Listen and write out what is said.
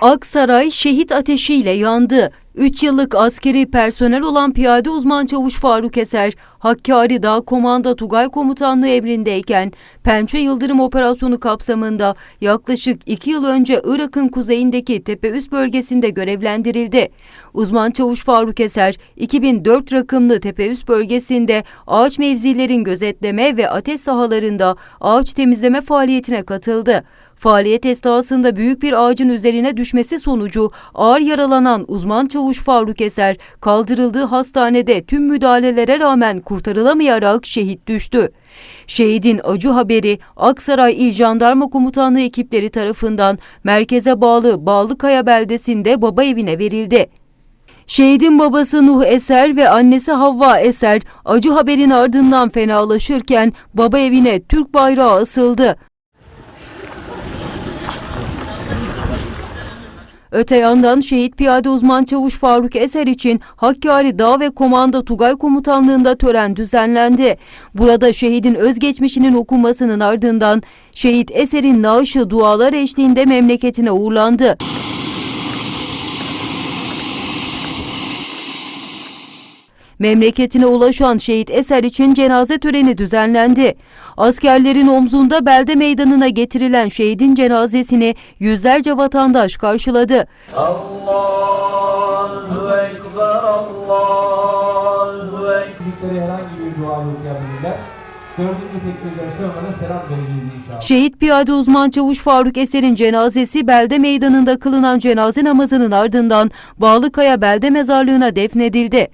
Aksaray şehit ateşiyle yandı. 3 yıllık askeri personel olan piyade uzman çavuş Faruk Eser, Hakkari Dağ Komanda Tugay Komutanlığı emrindeyken Pençe Yıldırım Operasyonu kapsamında yaklaşık 2 yıl önce Irak'ın kuzeyindeki Tepeüs bölgesinde görevlendirildi. Uzman çavuş Faruk Eser, 2004 rakımlı Tepeüs bölgesinde ağaç mevzilerin gözetleme ve ateş sahalarında ağaç temizleme faaliyetine katıldı. Faaliyet esnasında büyük bir ağacın üzerine düşmesi sonucu ağır yaralanan uzman çavuş Faruk Eser kaldırıldığı hastanede tüm müdahalelere rağmen kurtarılamayarak şehit düştü. Şehidin acı haberi Aksaray İl Jandarma Komutanlığı ekipleri tarafından merkeze bağlı Bağlıkaya beldesinde baba evine verildi. Şehidin babası Nuh Eser ve annesi Havva Eser acı haberin ardından fenalaşırken baba evine Türk bayrağı asıldı. Öte yandan şehit piyade uzman çavuş Faruk Eser için Hakkari Dağ ve Komanda Tugay Komutanlığı'nda tören düzenlendi. Burada şehidin özgeçmişinin okunmasının ardından şehit Eser'in naaşı dualar eşliğinde memleketine uğurlandı. Memleketine ulaşan şehit Eser için cenaze töreni düzenlendi. Askerlerin omzunda belde meydanına getirilen şehidin cenazesini yüzlerce vatandaş karşıladı. Allahu Ekber, Allahu Ekber. Herhangi bir dua. Şehit piyade uzman çavuş Faruk Eser'in cenazesi belde meydanında kılınan cenaze namazının ardından Bağlıkaya belde mezarlığına defnedildi.